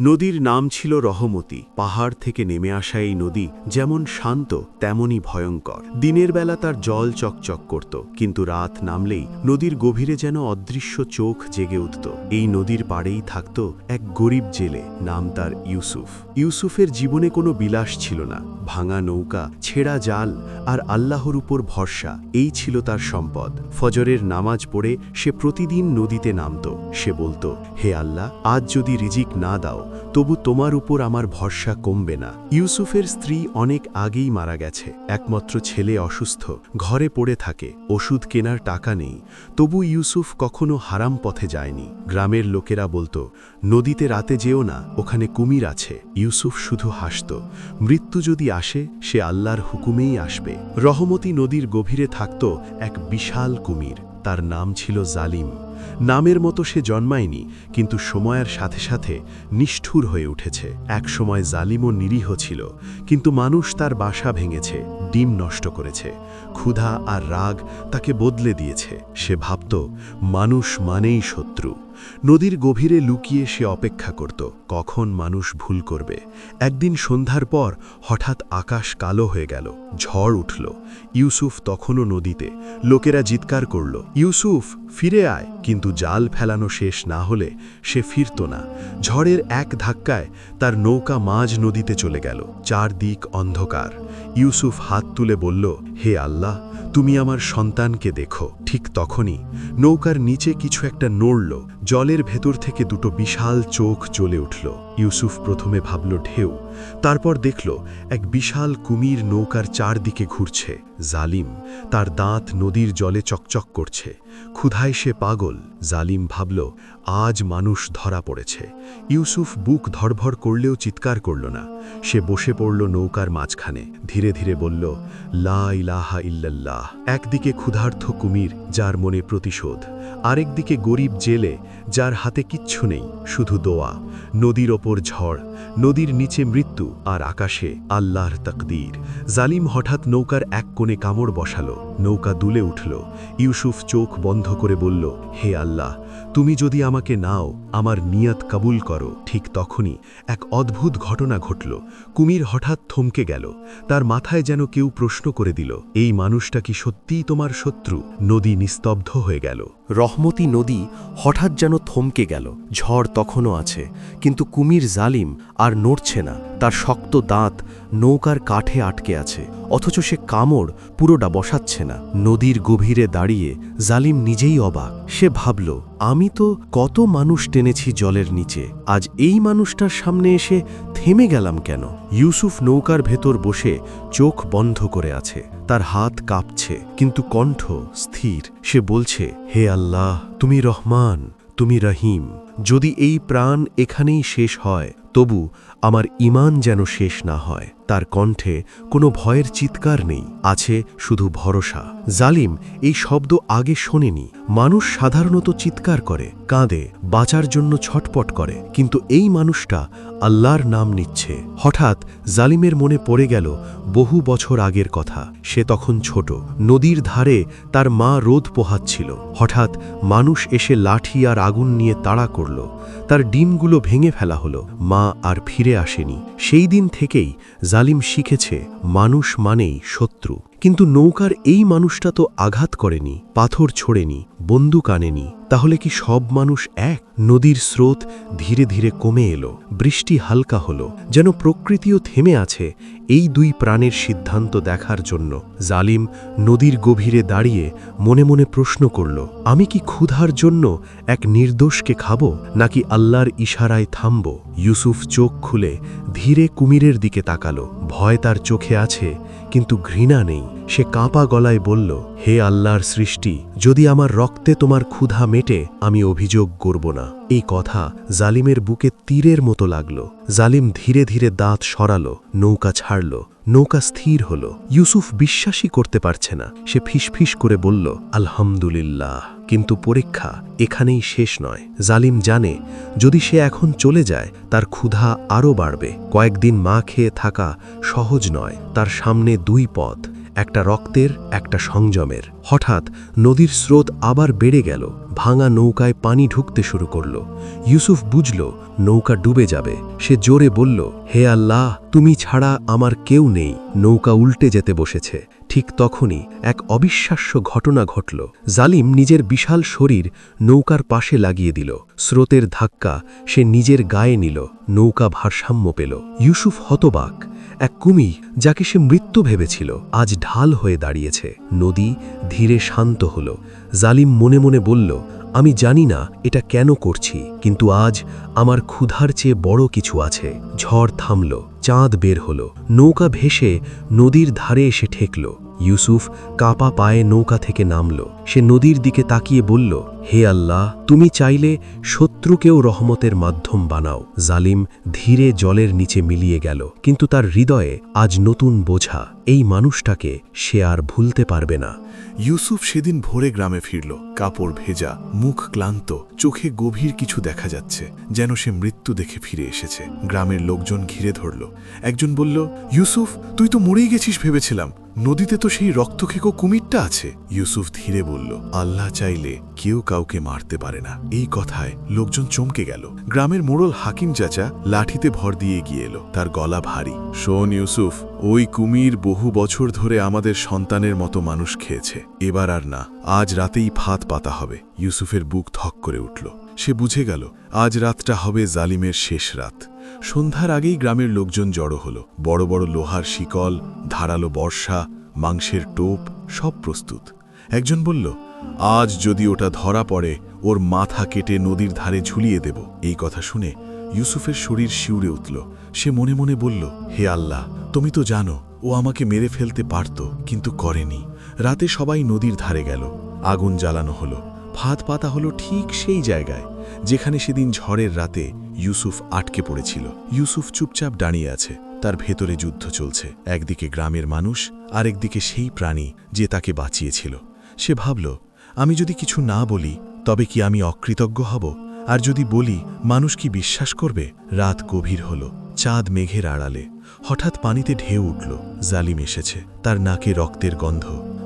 নদীর নাম ছিল রহমতি। পাহাড় থেকে নেমে আসা এই নদী যেমন শান্ত, তেমনই ভয়ঙ্কর। দিনের বেলা তার জল চকচক করত, কিন্তু রাত নামলেই নদীর গভীরে যেন অদৃশ্য চোখ জেগে উঠত। এই নদীর পাড়েই থাকত এক গরিব জেলে, নাম তার ইউসুফ। ইউসুফের জীবনে কোনো বিলাস ছিল না। ভাঙা নৌকা, ছেঁড়া জাল আর আল্লাহর উপর ভরসা, এই ছিল তার সম্পদ। ফজরের নামাজ পড়ে সে প্রতিদিন নদীতে নামত। সে বলতো, হে আল্লাহ, আজ যদি রিজিক না দাও তবু তোমার উপর আমার ভরসা কমবে না। ইউসুফের স্ত্রী অনেক আগেই মারা গেছে। একমাত্র ছেলে অসুস্থ, ঘরে পড়ে থাকে, ওষুধ কেনার টাকা নেই। তবু ইউসুফ কখনো হারাম পথে যায়নি। গ্রামের লোকেরা বলতো, নদীতে রাতে যেও না, ওখানে কুমির আছে। ইউসুফ শুধু হাসত, মৃত্যু যদি আসে, সে আল্লাহর হুকুমেই আসবে। রহমতি নদীর গভীরে থাকত এক বিশাল কুমির, তার নাম ছিল জালিম। নামের মতো সে জন্মায়নি, কিন্তু সময়ের সাথে সাথে নিষ্ঠুর হয়ে উঠেছে। একসময় জালিম ও নিরীহ ছিল, কিন্তু মানুষ তার বাসা ভেঙেছে, ডিম নষ্ট করেছে, ক্ষুধা আর রাগ তাকে বদলে দিয়েছে। সে ভাবত, মানুষ মানেই শত্রু। নদীর গভীরে লুকিয়ে সে অপেক্ষা করত, কখন মানুষ ভুল করবে। একদিন সন্ধ্যার পর হঠাৎ আকাশ কালো হয়ে গেল, ঝড় উঠল। ইউসুফ তখনও নদীতে, লোকেরা জিৎকার করল, ইউসুফ, ফিরে আয়। কিন্তু জাল ফেলানো শেষ না হলে সে ফিরত না। ঝড়ের এক ধাক্কায় তার নৌকা মাঝ নদীতে চলে গেল। চারদিক অন্ধকার। ইউসুফ হাত তুলে বলল, হে আল্লাহ তুমি আমার সন্তানকে দেখো। ঠিক তখনই নৌকার নিচে কিছু একটা নড়ল। জলের ভেতর থেকে দুটো বিশাল চোখ জ্বলে উঠল। ইউসুফ প্রথমে ভাবল ঢেউ, তারপর দেখল এক বিশাল কুমির নৌকার চারদিকে ঘুরছে। জালিম তার দাঁত নদীর জলে চকচক করছে। ক্ষুধায় সে পাগল। জালিম ভাবল, আজ মানুষ ধরা পড়েছে। ইউসুফ বুক ধরভর করলেও চিৎকার করল না। সে বসে পড়ল নৌকার মাঝখানে। ধীরে ধীরে বলল, লা ইলাহা ইল্লাল্লাহ। একদিকে ক্ষুধার্থ কুমির যার মনে প্রতিশোধ, আরেকদিকে গরিব জেলে যার হাতে কিচ্ছু নেই, শুধু দোয়া, নদীর ওপর ঝড়, নদীর নিচে মৃত্যু আর আকাশে আল্লাহর তকদীর। জালিম হঠাৎ নৌকার এক কোণে কামড় বসালো, নৌকা দুলে উঠল। ইউসুফ চোখ বন্ধ করে বলল, হে আল্লাহ, তুমি যদি আমাকে নাও, আমার নিয়ত কাবুল করো। ঠিক তখনই এক অদ্ভুত ঘটনা ঘটল। কুমির হঠাৎ থমকে গেল, তার মাথায় যেন কেউ প্রশ্ন করে দিল, এই মানুষটা কি সত্যিই তোমার শত্রু? নদী নিস্তব্ধ হয়ে গেল। রহমতি নদী হঠাৎ যেন থমকে গেল। ঝড় তখনও আছে, কিন্তু কুমির জালিম আর নড়ছে না। তার শক্ত দাঁত নৌকার কাঠে আটকে আছে, অথচ সে কামড় পুরোটা বসাচ্ছে না। নদীর গভীরে দাঁড়িয়ে জালিম নিজেই অবাক। সে ভাবল, আমি তো কত মানুষ টেনেছি জলের নিচে। আজ এই মানুষটার সামনে এসে থেমে গেলাম কেন? ইউসুফ নৌকার ভেতর বসে চোখ বন্ধ করে আছে। তার হাত কাঁপছে, কিন্তু কণ্ঠ স্থির। সে বলছে, হে আল্লাহ, তুমি রহমান, তুমি রহিম। যদি এই প্রাণ এখানেই শেষ হয়, তবু আমার ইমান যেন শেষ না হয়, তার কণ্ঠে কোনো ভয়ের চিৎকার নেই, আছে শুধু ভরসা। জালিম এই শব্দ আগে শোনেনি। মানুষ সাধারণত চিৎকার করে, কাঁদে, বাঁচার জন্য ছটপট করে, কিন্তু এই মানুষটা আল্লাহর নাম নিচ্ছে। হঠাৎ জালিমের মনে পড়ে গেল বহু বছর আগের কথা। সে তখন ছোট, নদীর ধারে তার মা রোদ পোহাচ্ছিল। হঠাৎ মানুষ এসে লাঠি আর আগুন নিয়ে তাড়া করল। তার ডিমগুলো ভেঙে ফেলা হলো। মা আর ফিরে আসেনি। সেই দিন থেকেই জালিম শিখেছে, মানুষ মানেই শত্রু। কিন্তু নৌকার এই মানুষটা তো আঘাত করেনি, পাথর ছোড়েনি, বন্দুক আনেনি, তাহলে কি সব মানুষ এক? নদীর স্রোত ধীরে ধীরে কমে এলো, বৃষ্টি হালকা হলো, যেন প্রকৃতিও থেমে আছে এই দুই প্রাণের সিদ্ধান্ত দেখার জন্য। জালিম নদীর গভীরে দাঁড়িয়ে মনে মনে প্রশ্ন করল, আমি কি ক্ষুধার জন্য এক নির্দোষকে খাব, নাকি আল্লাহর ইশারায় থামব? ইউসুফ চোখ খুলে ধীরে কুমিরের দিকে তাকালো। ভয় তার চোখে আছে কিন্তু ঘৃণা নেই। সে কাঁপা গলায় বলল, হে আল্লাহর সৃষ্টি, যদি আমার রক্তে তোমার ক্ষুধা মেটে, আমি অভিযোগ করব না। এই কথা জালিমের বুকে তীরের মতো লাগল। জালিম ধীরে ধীরে দাঁত সরালো, নৌকা ছাড়ল, নৌকা স্থির হল। ইউসুফ বিশ্বাসই করতে পারছে না। সে ফিসফিস করে বলল, আলহামদুলিল্লাহ, কিন্তু পরীক্ষা এখানেই শেষ নয়। জালিম জানে, যদি সে এখন চলে যায়, তার ক্ষুধা আরও বাড়বে। কয়েকদিন মা খেয়ে থাকা সহজ নয়, তার সামনে দুই পথ। একটা রক্তের, একটা সংযমের। হঠাৎ নদীর স্রোত আবার বেড়ে গেল, ভাঙা নৌকায় পানি ঢুকতে শুরু করল। ইউসুফ বুঝল, নৌকা ডুবে যাবে। সে জোরে বলল, হে আল্লাহ, তুমি ছাড়া আমার কেউ নেই। নৌকা উল্টে যেতে বসেছে। ঠিক তখনই এক অবিশ্বাস্য ঘটনা ঘটল। জালিম নিজের বিশাল শরীর নৌকার পাশে লাগিয়ে দিল। স্রোতের ধাক্কা সে নিজের গায়ে নিল। নৌকা ভারসাম্য পেল। ইউসুফ হতবাক। এক কুমি যাকে সে মৃত্যু ভেবেছিল, আজ ঢাল হয়ে দাঁড়িয়েছে। নদী ধীরে শান্ত হল। জালিম মনে মনে বলল, আমি জানি না এটা কেন করছি, কিন্তু আজ আমার ক্ষুধার চেয়ে বড় কিছু আছে। ঝড় থামল, চাঁদ বের হল। নৌকা ভেসে নদীর ধারে এসে ঠেকল। ইউসুফ কাপা পায়ে নৌকা থেকে নামল। সে নদীর দিকে তাকিয়ে বলল হে আল্লাহ, তুমি চাইলে শত্রুকেও রহমতের মাধ্যম বানাও। জালিম ধীরে জলের নিচে মিলিয়ে গেল, কিন্তু তার হৃদয়ে আজ নতুন বোঝা। এই মানুষটাকে সে আর ভুলতে পারবে না। ইউসুফ সেদিন ভোরে গ্রামে ফিরল, কাপড় ভেজা, মুখ ক্লান্ত, চোখে গভীর কিছু দেখা যাচ্ছে, যেন সে মৃত্যু দেখে ফিরে এসেছে। গ্রামের লোকজন ঘিরে ধরল। একজন বলল, ইউসুফ, তুই তো মরেই গেছিস ভেবেছিলাম। নদীতে তো সেই রক্তখেকো কুমিরটা আছে। ইউসুফ ধীরে বলল, আল্লাহ চাইলে কেউ কাউকে মারতে পারে না। এই কথায় লোকজন চমকে গেল। গ্রামের মোড়ল হাকিম চাচা লাঠিতে ভর দিয়ে গিয়ে এলো। তার গলা ভারী। শোন ইউসুফ, ওই কুমির বহু বছর ধরে আমাদের সন্তানের মতো মানুষ খেয়েছে। এবার আর না, আজ রাতেই ফাঁদ পাতা হবে। ইউসুফের বুক থক করে উঠল। সে বুঝে গেল, আজ রাতটা হবে জালিমের শেষ রাত। সন্ধ্যার আগেই গ্রামের লোকজন জড়ো হলো। বড় বড় লোহার শিকল, ধারালো বর্ষা, মাংসের টোপ, সব প্রস্তুত। একজন বলল আজ যদি ওটা ধরা পড়ে, ওর মাথা কেটে নদীর ধারে ঝুলিয়ে দেব। এই কথা শুনে ইউসুফের শরীর শিউরে উঠল। সে মনে মনে বলল, হে আল্লাহ, তুমি তো জানো, ও আমাকে মেরে ফেলতে পারত, কিন্তু করেনি। রাতে সবাই নদীর ধারে গেল। আগুন জ্বালানো হলো। ফাঁদ পাতা হলো ঠিক সেই জায়গায়, যেখানে সেদিন ঝড়ের রাতে ইউসুফ আটকে পড়েছিল। ইউসুফ চুপচাপ দাঁড়িয়ে আছে। তার ভেতরে যুদ্ধ চলছে। একদিকে গ্রামের মানুষ, আরেকদিকে সেই প্রাণী যে তাকে বাঁচিয়েছিল। সে ভাবল আমি যদি কিছু না বলি, তবে কি আমি অকৃতজ্ঞ হব? আর যদি বলি, মানুষ কি বিশ্বাস করবে? রাত গভীর হল, চাঁদ মেঘের আড়ালে। হঠাৎ পানিতে ঢেউ উঠল, জালিম এসেছে, তার নাকে রক্তের গন্ধ।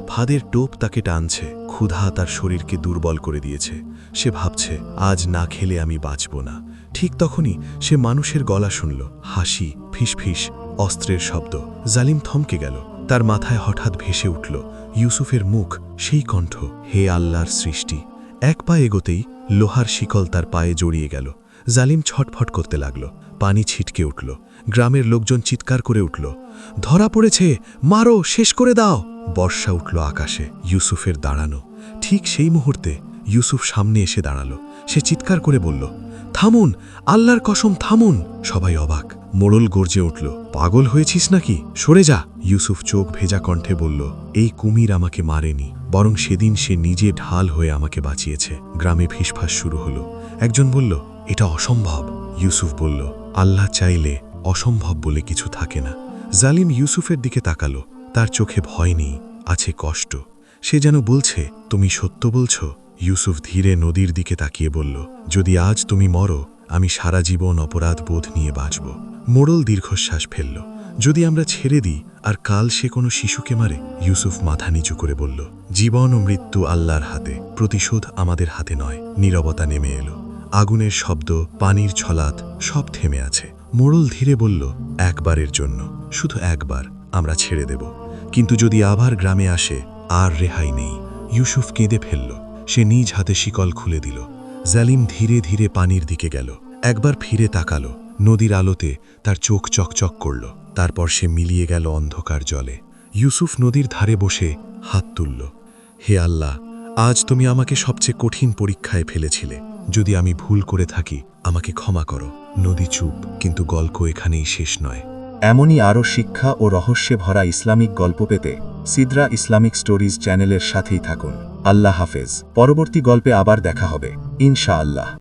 ফাদের টোপ তাকে টানছে, ক্ষুধা তার শরীরকে দুর্বল করে দিয়েছে। সে ভাবছে, আজ না খেলে আমি বাঁচব না। ঠিক তখনই সে মানুষের গলা শুনল, হাসি, ফিসফিস, অস্ত্রের শব্দ। জালিম থমকে গেল, তার মাথায় হঠাৎ ভেসে উঠল ইউসুফের মুখ, সেই কণ্ঠ, হে আল্লাহর সৃষ্টি। এক পা এগোতেই লোহার শিকল তার পায়ে জড়িয়ে গেল। জালিম ছটফট করতে লাগল। পানি ছিটকে উঠল। গ্রামের লোকজন চিৎকার করে উঠল, ধরা পড়েছে! মারো! শেষ করে দাও! বর্ষা উঠল আকাশে, ইউসুফের দাঁড়ানো। ঠিক সেই মুহূর্তে ইউসুফ সামনে এসে দাঁড়াল। সে চিৎকার করে বলল, থামুন! আল্লাহর কসম থামুন! সবাই অবাক। মোড়ল গর্জে উঠল, পাগল হয়েছিস নাকি? সরে যা! ইউসুফ চোখ ভেজা কণ্ঠে বলল, এই কুমির আমাকে মারেনি, বরং সেদিন সে নিজে ঢাল হয়ে আমাকে বাঁচিয়েছে। গ্রামে ফিসফাস শুরু হলো। একজন বলল, এটা অসম্ভব। ইউসুফ বলল, আল্লাহ চাইলে অসম্ভব বলে কিছু থাকে না। জালিম ইউসুফের দিকে তাকালো, তার চোখে ভয় নেই, আছে কষ্ট। সে যেন বলছে, তুমি সত্য বলছ? ইউসুফ ধীরে নদীর দিকে তাকিয়ে বলল, যদি আজ তুমি মরো আমি সারা জীবন অপরাধ বোধ নিয়ে বাঁচব। মোড়ল দীর্ঘশ্বাস ফেলল। যদি আমরা ছেড়ে দিই, আর কাল সে কোনো শিশুকে মারে, ইউসুফ মাথা নিচু করে বলল, জীবন ও মৃত্যু আল্লাহর হাতে, প্রতিশোধ আমাদের হাতে নয়। নীরবতা নেমে এলো। আগুনের শব্দ, পানির ছলাত সব থেমে আছে। মোড়ল ধীরে বলল, একবারের জন্য, শুধু একবার, আমরা ছেড়ে দেব। কিন্তু যদি আবার গ্রামে আসে, আর রেহাই নেই। ইউসুফ কেঁদে ফেলল। সে নিজ হাতে শিকল খুলে দিল। জালিম ধীরে ধীরে পানির দিকে গেল। একবার ফিরে তাকালো। নদীর আলোতে তার চোখ চকচক করল। তারপর সে মিলিয়ে গেল অন্ধকার জলে। ইউসুফ নদীর ধারে বসে হাত তুলল। হে আল্লাহ, আজ তুমি আমাকে সবচেয়ে কঠিন পরীক্ষায় ফেলেছিলে। যদি আমি ভুল করে থাকি, আমাকে ক্ষমা করো। নদী চুপ, কিন্তু গল্প এখানেই শেষ নয়। এমনই আরও শিক্ষা ও রহস্যে ভরা ইসলামিক গল্প পেতে সিদ্রা ইসলামিক স্টোরিজ চ্যানেলের সাথেই থাকুন। আল্লাহ হাফেজ। পরবর্তী গল্পে আবার দেখা হবে। ইনশা আল্লাহ